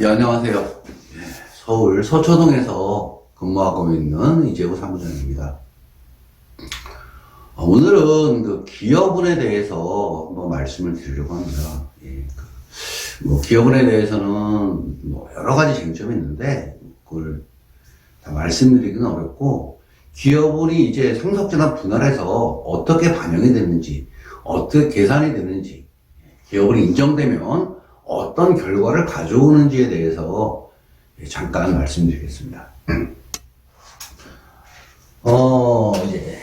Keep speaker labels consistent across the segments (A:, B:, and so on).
A: 예, 안녕하세요. 예, 서울 서초동에서 근무하고 있는 이재호 사무장입니다. 아, 오늘은 그 기여분에 대해서 한번 말씀을 드리려고 합니다. 예, 그, 뭐 기여분에 대해서는 뭐 여러 가지 쟁점이 있는데 그걸 다 말씀드리기는 어렵고 기여분이 이제 상속재산 분할해서 어떻게 반영이 됐는지 어떻게 계산이 되는지 기여분이 인정되면 어떤 결과를 가져오는지에 대해서 잠깐 말씀드리겠습니다. 어, 이제,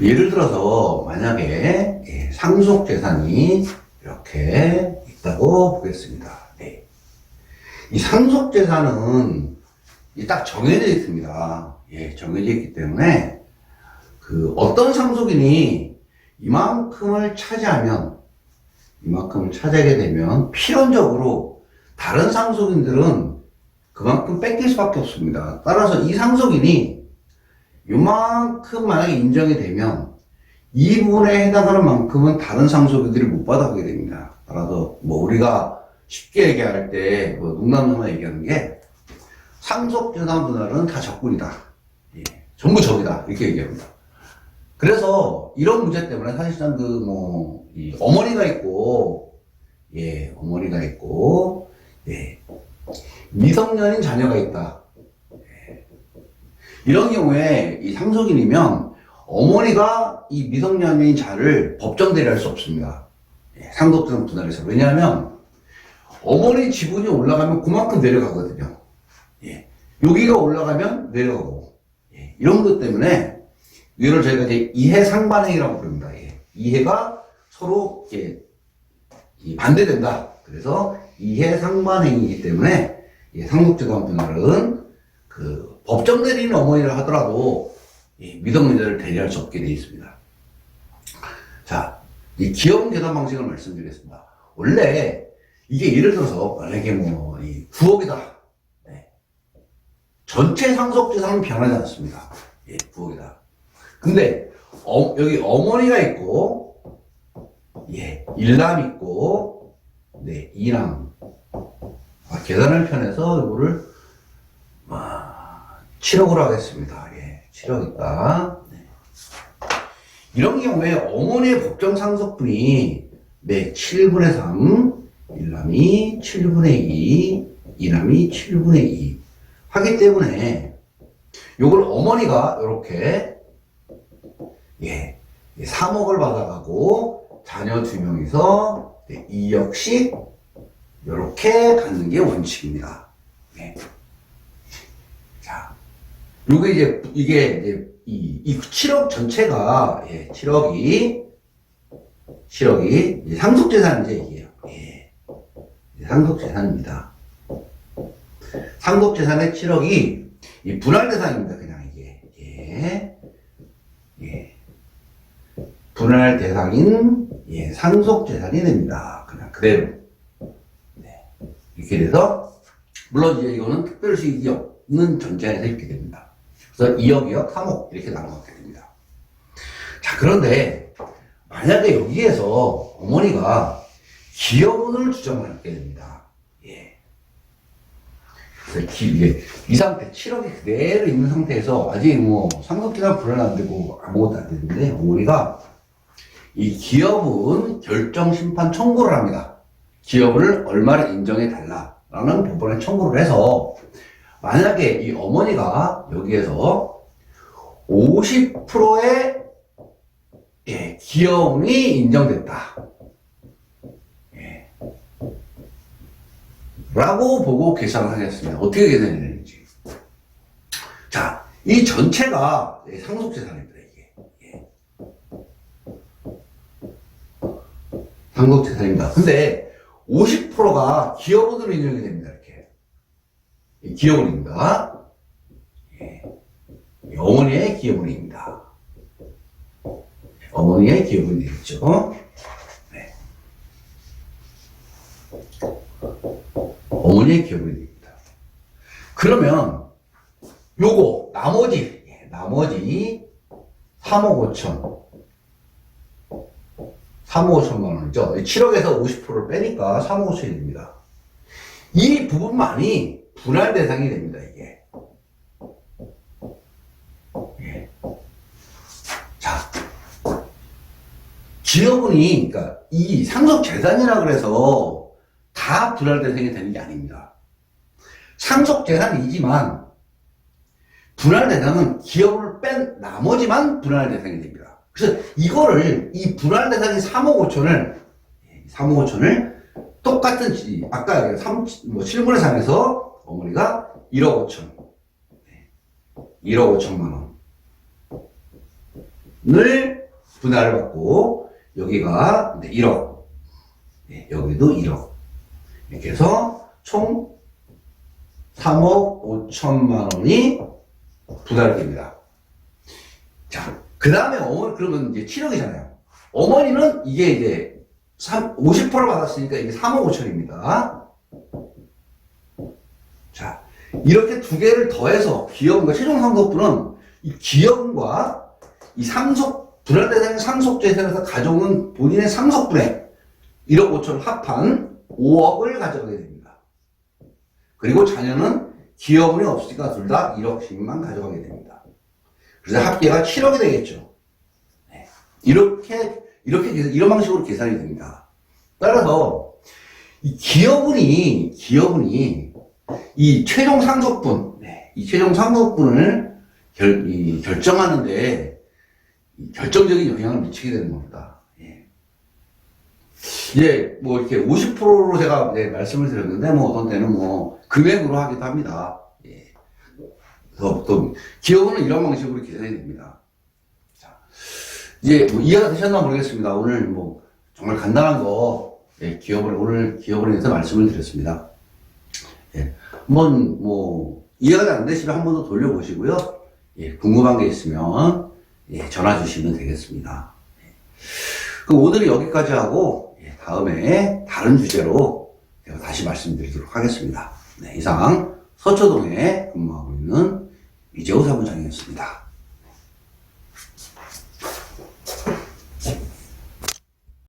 A: 예를 들어서, 만약에 예, 상속 재산이 이렇게 있다고 보겠습니다. 네. 이 상속 재산은 이딱 정해져 있습니다. 예, 정해져 있기 때문에, 그, 어떤 상속인이 이만큼을 차지하면 이만큼을 차지하게 되면 필연적으로 다른 상속인들은 그만큼 뺏길 수밖에 없습니다. 따라서 이 상속인이 이만큼 만약에 인정이 되면 이 부분에 해당하는 만큼은 다른 상속인들이 못 받아가게 됩니다. 따라서 뭐 우리가 쉽게 얘기할 때 뭐 농담삼아 얘기하는 게 상속재산 분할은 다 적군이다. 예, 전부 적이다. 이렇게 얘기합니다. 그래서 이런 문제 때문에 사실상 그 뭐, 이 어머니가 있고, 예, 어머니가 있고, 예, 미성년인 자녀가 있다. 예. 이런 경우에 이 상속인이면 어머니가 이 미성년인 자를 법정 대리할 수 없습니다. 예, 상속재산 분할에서. 왜냐하면 어머니 지분이 올라가면 그만큼 내려가거든요. 예. 여기가 올라가면 내려가고. 예, 이런 것 때문에 이걸 저희가 이제 이해 상반행이라고 부릅니다. 예. 이해가 서로 이 반대된다. 그래서 이해 상반행이기 때문에 예, 상속재산 분할은 그 법정 대리인 어머니를 하더라도 이 미성년자를 대리할 수 없게 되어 있습니다. 자, 이 기업 계산 방식을 말씀드리겠습니다. 원래 이게 예를 들어서 만약에 뭐이 9억이다. 네. 전체 상속재산은 변하지 않습니다. 예, 9억이다. 근데 어, 여기 어머니가 있고 예 일남 있고 네 이남 아, 계산을 편해서 이거를 아, 7억으로 하겠습니다. 예 7억 있다. 네. 이런 경우에 어머니의 법정 상속분이 네 7분의 3 일남이 7분의 2 이남이 7분의 2 하기 때문에 요걸 어머니가 이렇게 예, 3억을 받아가고 자녀 두 명이서 2억씩 이렇게 갖는 게 원칙입니다. 예. 자, 요게 이제 이게 이제 이, 이 7억 전체가 예, 7억이 7억이 이제 상속재산이죠 이게요. 예. 상속재산입니다. 상속재산의 7억이 이 분할대상입니다. 그냥 이게 예. 예. 분할 대상인 예, 상속 재산이 됩니다. 그냥 그대로. 네. 이렇게 돼서 물론 이제 이거는 특별 수익이 없는 전제에서 이렇게 됩니다. 그래서 2억, 2억, 3억 이렇게 나눠갖게 됩니다. 자 그런데 만약에 여기에서 어머니가 기여분을 주장하게 됩니다. 예. 그래서 기, 이게 이 상태 7억이 그대로 있는 상태에서 아직 뭐 상속기간 불안 안 되고 아무것도 안 되는데 어머니가 이 기업은 결정 심판 청구를 합니다. 기업을 얼마를 인정해 달라라는 법원에 청구를 해서 만약에 이 어머니가 여기에서 50%의 예, 기업이 인정됐다. 예. 라고 보고 계산을 하겠습니다. 어떻게 계산이 되는지. 자, 이 전체가 예, 상속재산입니다, 상속재산입니다. 근데 50%가 기업으로 인정이 됩니다, 이렇게. 이 기업원입니다. 예. 이 어머니의. 어머니의 기업원이 되겠죠. 네. 어머니의 기업원이 됩니다. 그러면 요거 나머지 예, 나머지 3억 5천 3억 5천만 원이죠. 7억에서 50%를 빼니까 3억 5천이 됩니다. 이 부분만이 분할 대상이 됩니다, 이게. 예. 자. 기업은이, 그러니까 이 상속 재산이라 그래서 다 분할 대상이 되는 게 아닙니다. 상속 재산이지만 분할 대상은 기업을 뺀 나머지만 분할 대상이 됩니다. 그래서 이거를 이 분할 대상이 3억 5천을 3억 5천을 똑같은 지- 아까 3, 뭐 7분의 3에서 어머니가 1억 5천 1억 5천만 원을 분할을 받고 여기가 이제 1억 예, 여기도 1억 이렇게 해서 총 3억 5천만 원이 분할됩니다. 자, 그 다음에 어머니, 그러면 이제 7억이잖아요. 어머니는 이게 이제 3, 50%를 받았으니까 이게 3억 5천입니다. 자, 이렇게 두 개를 더해서 기업과 최종 상속분은 이 기업과 이 상속, 분할대상 상속재산에서 가져오는 본인의 상속분에 1억 5천 합한 5억을 가져가게 됩니다. 그리고 자녀는 기업은이 없으니까 둘 다 1억씩만 가져가게 됩니다. 그래서 합계가 7억이 되겠죠. 네. 이렇게, 이렇게, 이런 방식으로 계산이 됩니다. 따라서, 이 기업은이, 기업은이, 이 최종 상속분, 네, 이 최종 상속분을 결, 이 결정하는데, 이 결정적인 영향을 미치게 되는 겁니다. 예. 이제, 뭐, 이렇게 50%로 제가 네, 말씀을 드렸는데, 뭐, 어떤 때는 뭐, 금액으로 하기도 합니다. 예. 또, 또, 기업은 이런 방식으로 계산이 됩니다. 자, 이제 뭐 이해가 되셨나 모르겠습니다. 오늘 뭐 정말 간단한 거, 예, 기업을, 오늘 기업을 위해서 말씀을 드렸습니다. 예, 한번 뭐, 이해가 안 되시면 한 번 더 돌려보시고요. 예, 궁금한 게 있으면, 예, 전화 주시면 되겠습니다. 예. 그럼 오늘은 여기까지 하고, 예, 다음에 다른 주제로 제가 다시 말씀드리도록 하겠습니다. 네, 이상 서초동에 근무하고 있는 이재호 사무장이었습니다.